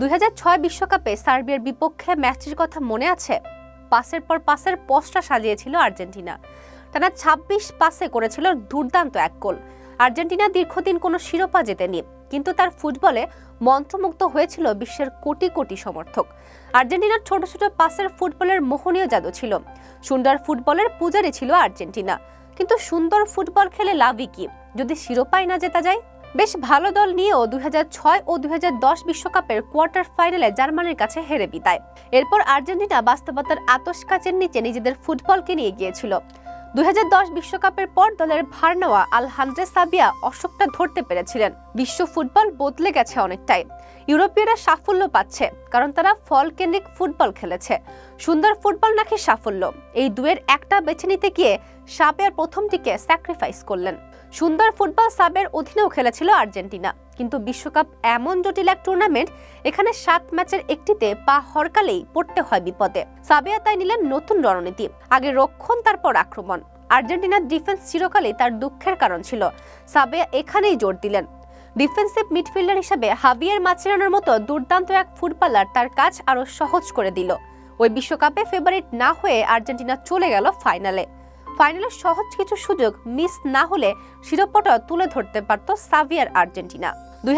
দুই বিশ্বকাপে সার্বিয়ার বিপক্ষে ম্যাচটির কথা মনে আছে। পাসের পর পাসের পোস্টটা সাজিয়েছিল আর্জেন্টিনা। টানা ছাব্বিশ পাসে করেছিল দুর্দান্ত এক গোল। আর্জেন্টিনা দীর্ঘদিন কোনো শিরোপা জেতেনি, কিন্তু তার ফুটবলে মন্ত্রমুগ্ধ হয়েছিল বিশ্বের কোটি কোটি সমর্থক। আর্জেন্টিনার ছোট ছোট পাসের ফুটবলের মোহনীয় জাদু ছিল। সুন্দর ফুটবলের পূজারি ছিল আর্জেন্টিনা। কিন্তু সুন্দর ফুটবল খেলে লাভই কি? যদি শিরোপাই না জেতা যায় বেশ ভালো দল নিয়েও দুই হাজার ছয় ও দুই বিশ্বকাপের কোয়ার্টার ফাইনালে জার্মানির কাছে হেরে বিদায়। এরপর আর্জেন্টিনা বাস্তবতার আতস কাচের নিচে নিজেদের ফুটবলকে নিয়ে গিয়েছিল। দুই বিশ্বকাপের পর দলের ভার নেওয়া আল হান্দ্রে সাবিয়া অশোকটা ধরতে পেরেছিলেন। বিশ্ব ফুটবল বদলে গেছে অনেকটাই। ইউরোপীয়রা সাফল্য পাচ্ছে, কারণ তারা ফল কেন্দ্রিক ফুটবল খেলেছে। সুন্দর ফুটবল নাকি সাফল্য? এই দুয়ের একটা বেছে নিতে গিয়ে সাবের প্রথমটিকে স্যাক্রিফাইস করলেন। সুন্দর ফুটবল সাবের অধীনেও খেলেছিল আর্জেন্টিনা। কিন্তু বিশ্বকাপ এমন জটিল এক টুর্নামেন্ট এখানে সাত ম্যাচের একটিতে পা হরকালেই পড়তে হয় বিপদে। সাবেয়া তাই নিলেন নতুন রণনীতি, আগে রক্ষণ, তারপর আক্রমণ। আর্জেন্টিনার ডিফেন্স চিরকালই তার দুঃখের কারণ ছিল। সাবেয়া এখানেই জোর দিলেন। ডিফেন্সিভ মিডফিল্ডার হিসেবে হাবিয়ার মাচেরানোর মতো দুর্দান্ত এক ফুটবলার তার কাজ আরও সহজ করে দিল। ওই বিশ্বকাপে ফেভারিট না হয়ে আর্জেন্টিনা চলে গেল ফাইনালে ফাইনালে সহজ কিছু সুযোগ মিস না হলে শিরোপাটা তুলে ধরতে পারত সাভিয়ার আর্জেন্টিনা। দুই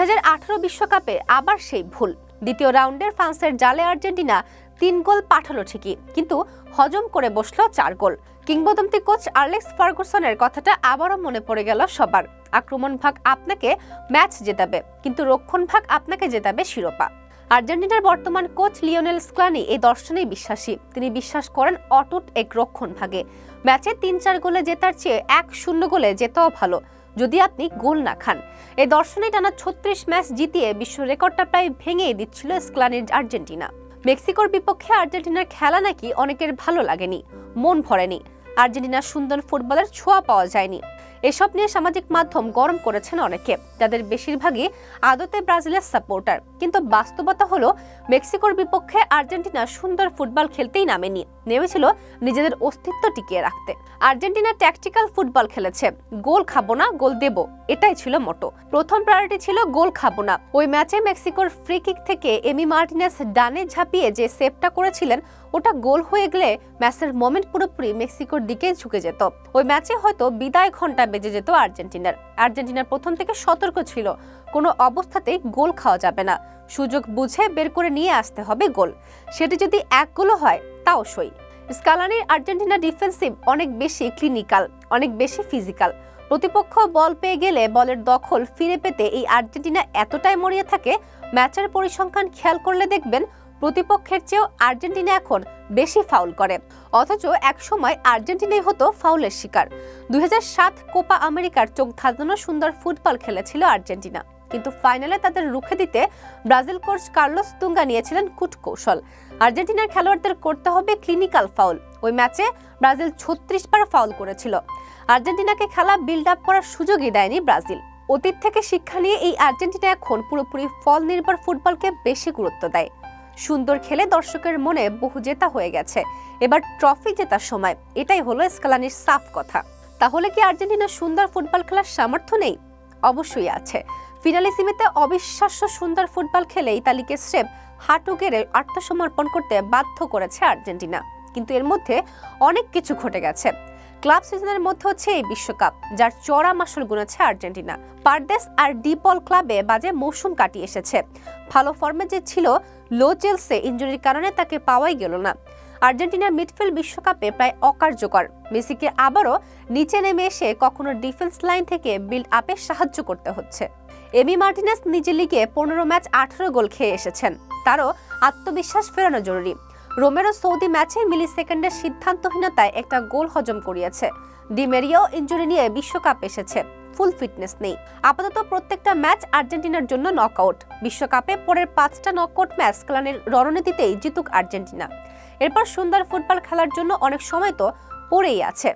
বিশ্বকাপে আবার সেই ভুল। দ্বিতীয় রাউন্ডের ফ্রান্সের জালে আর্জেন্টিনা তিন গোল পাঠালো ঠিকই, কিন্তু হজম করে বসল চার গোল। কিংবদন্তি কোচ আর্লেক্স ফার্গুসনের কথাটা আবারও মনে পড়ে গেল সবার। আক্রমণ ভাগ আপনাকে ম্যাচ জেতাবে, কিন্তু রক্ষণ ভাগ আপনাকে জেতাবে শিরোপা। আর্জেন্টিনার বর্তমান কোচ লিওনেল স্ক্লানি এই দর্শনেই বিশ্বাসী। তিনি বিশ্বাস করেন অটুট এক রক্ষণ ভাগে। ম্যাচে তিন চার গোলে জেতার চেয়ে এক শূন্য গোলে জেতাও ভালো, যদি আপনি গোল না খান। এই দর্শনে টানা ছত্রিশ ম্যাচ জিতিয়ে বিশ্ব রেকর্ডটা প্রায় ভেঙে দিচ্ছিল স্ক্লানির আর্জেন্টিনা। মেক্সিকোর বিপক্ষে আর্জেন্টিনার খেলা নাকি অনেকের ভালো লাগেনি, মন ভরেনি। আর্জেন্টিনার সুন্দর ফুটবলের ছোঁয়া পাওয়া যায়নি। এসব নিয়ে সামাজিক মাধ্যম গরম করেছেন অনেকে। তাদের বেশিরভাগই আদতে ব্রাজিলের সাপোর্টার। কিন্তু বাস্তবতা হলো, মেক্সিকোর বিপক্ষে আর্জেন্টিনা সুন্দর ফুটবল খেলতেই নামেনি। নেমেছিল নিজেদের অস্তিত্ব টিকিয়ে রাখতে। আর্জেন্টিনা ট্যাকটিক্যাল ফুটবল খেলেছে। গোল খাব না, গোল দেব। এটাই ছিল মোটো। প্রথম প্রায়োরিটি ছিল গোল খাব না। ওই ম্যাচে মেক্সিকোর ফ্রি কিক থেকে এমি মার্টিনেস ডানে ঝাঁপিয়ে যে সেভটা করেছিলেন ওটা গোল হয়ে গেলে ম্যাচের মোমেন্ট পুরোপুরি মেক্সিকোর দিকে ঝুঁকে যেত। ওই ম্যাচে হয়তো বিদায় ঘণ্টা বেজে যেত আর্জেন্টিনার। আর্জেন্টিনার প্রথম থেকে সতর্ক ছিল। কোনো অবস্থাতেই গোল খাওয়া যাবে না। সুযোগ বুঝে বের করে নিয়ে আসতে হবে গোল। সেটি যদি এক গোলও হয়, তাও সই। স্কালানির আর্জেন্টিনা ডিফেন্সিভ অনেক বেশি ক্লিনিক্যাল, অনেক বেশি ফিজিক্যাল। প্রতিপক্ষ বল পেয়ে গেলে বলের দখল ফিরে পেতে এই আর্জেন্টিনা এতটাই মরিয়ে থাকে, ম্যাচের পরিসংখ্যান খেয়াল করলে দেখবেন প্রতিপক্ষের চেয়েও আর্জেন্টিনা এখন বেশি ফাউল করে। অথচ একসময় আর্জেন্টিনাই হতো ফাউলের শিকার। দুই হাজার সাত কোপা আমেরিকার চোখ ধাঁধানো সুন্দর ফুটবল খেলেছিল আর্জেন্টিনা। কিন্তু ফাইনালে তাদের রুখে দিতে ব্রাজিল কোচ কার্লোস তুঙ্গা নিয়েছিলেন কুট কৌশল। আর্জেন্টিনার খেলোয়াড়দের করতে হবে ক্লিনিক্যাল ফাউল। ওই ম্যাচে ব্রাজিল ছত্রিশ বার ফাউল করেছিল। আর্জেন্টিনাকে খেলা বিল্ড আপ করার সুযোগই দেয়নি ব্রাজিল। অতীত থেকে শিক্ষা নিয়ে এই আর্জেন্টিনা এখন পুরোপুরি ফল নির্ভর ফুটবলকে বেশি গুরুত্ব দেয়। সুন্দর খেলে দর্শকের মনে বহু জেতা হয়ে গেছে। এবার ট্রফি জেতার সময়, এটাই হলো স্কালানির সাফ কথা। তাহলে কি আর্জেন্টিনা সুন্দর ফুটবল খেলার সামর্থ্য নেই? অবশ্যই আছে। ফিনালিসিমিতে অবিশ্বাস্য সুন্দর ফুটবল খেলে ইতালিকে স্রেপ হাঁটু গেড়ে আত্মসমর্পণ করতে বাধ্য করেছে আর্জেন্টিনা। কিন্তু এর মধ্যে অনেক কিছু ঘটে গেছে। ক্লাব সিজনের মধ্যে হচ্ছে এই বিশ্বকাপ, যার চড়া মাসুল গুনেছে আর্জেন্টিনা। পারদেস আর ডিপল ক্লাবে বাজে মৌসুম কাটিয়ে এসেছে। ভালো ফর্মে যে ছিল, লো চেলসে ইঞ্জুরির কারণে তাকে পাওয়াই গেল না। আর্জেন্টিনার মিডফিল্ড বিশ্বকাপে প্রায় অকার্যকর। মেসিকে আবারও নিচে নেমে এসে কখনো ডিফেন্স লাইন থেকে বিল্ড আপে সাহায্য করতে হচ্ছে। এমি মার্টিনেস নিজের লিগে পনেরো ম্যাচ আঠারো গোল খেয়ে এসেছেন। তারও আত্মবিশ্বাস ফেরানো জরুরি। রোমেরো সৌদি ম্যাচে মিলি সেকেন্ডের সিদ্ধান্তহীনতায় একটা গোল হজম করিয়েছে। ডিমেরিয়াও ইঞ্জুরি নিয়ে বিশ্বকাপ এসেছে। ফুল ফিটনেস নেই। আপাতত প্রত্যেকটা ম্যাচ আর্জেন্টিনার জন্য নকআউট। বিশ্বকাপে পরের পাঁচটা নকআউট ম্যাচ ক্লানের রণনীতিতেই জিতুক আর্জেন্টিনা। এরপর সুন্দর ফুটবল খেলার জন্য অনেক সময় তো পড়েই আছে।